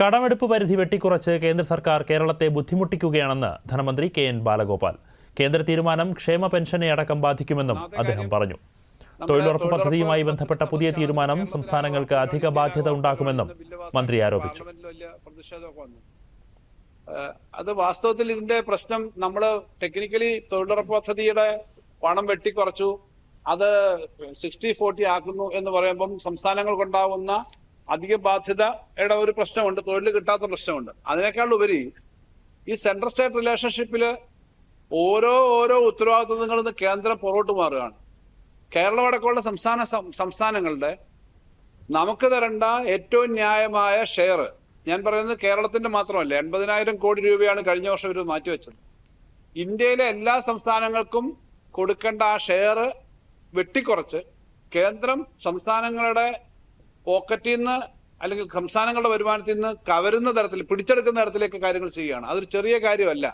കടമെടുപ്പ് പരിധി വെട്ടിക്കുറച്ച് കേന്ദ്ര സർക്കാർ കേരളത്തെ ബുദ്ധിമുട്ടിക്കുകയാണെന്ന് ധനമന്ത്രി കെ എൻ ബാലഗോപാൽ. കേന്ദ്ര തീരുമാനം ക്ഷേമ പെൻഷനെ അടക്കം ബാധിക്കുമെന്നും അദ്ദേഹം പറഞ്ഞു. തൊഴിലുറപ്പ് പദ്ധതിയുമായി ബന്ധപ്പെട്ട പുതിയ തീരുമാനം സംസ്ഥാനങ്ങൾക്ക് അധിക ബാധ്യത ഉണ്ടാക്കുമെന്നും മന്ത്രി ആരോപിച്ചു. അത് വാസ്തവത്തിൽ ഇതിന്റെ പ്രശ്നം നമ്മൾ ടെക്നിക്കലി തൊഴിലുറപ്പ് പദ്ധതിയുടെ പണം വെട്ടിക്കുറച്ചു. അത് സിക്സ്റ്റി ഫോർട്ടി ആക്കുന്നു എന്ന് പറയുമ്പം സംസ്ഥാനങ്ങൾക്കുണ്ടാവുന്ന അധിക ബാധ്യതയുടെ ഒരു പ്രശ്നമുണ്ട്. തൊഴിൽ കിട്ടാത്ത പ്രശ്നമുണ്ട്. അതിനേക്കാൾ ഉപരി ഈ സെൻട്രൽ സ്റ്റേറ്റ് റിലേഷൻഷിപ്പിൽ ഓരോ ഓരോ ഉത്തരവാദിത്വങ്ങളിൽ നിന്ന് കേന്ദ്രം പുറകോട്ട് മാറുകയാണ്. കേരളം അടക്കമുള്ള സംസ്ഥാന സംസ്ഥാനങ്ങളുടെ നമുക്ക് തരേണ്ട ഏറ്റവും ന്യായമായ ഷെയർ ഞാൻ പറയുന്നത് കേരളത്തിന്റെ മാത്രമല്ല എൺപതിനായിരം കോടി രൂപയാണ് കഴിഞ്ഞ വർഷം ഇവർ മാറ്റിവെച്ചത്. ഇന്ത്യയിലെ എല്ലാ സംസ്ഥാനങ്ങൾക്കും കൊടുക്കേണ്ട ആ ഷെയർ വെട്ടിക്കുറച്ച് കേന്ദ്രം സംസ്ഥാനങ്ങളുടെ പോക്കറ്റിൽ നിന്ന് അല്ലെങ്കിൽ സംസ്ഥാനങ്ങളുടെ വരുമാനത്തിൽ നിന്ന് കവരുന്ന തരത്തിൽ പിടിച്ചെടുക്കുന്ന തരത്തിലേക്ക് കാര്യങ്ങൾ ചെയ്യുകയാണ്. അതൊരു ചെറിയ കാര്യമല്ല.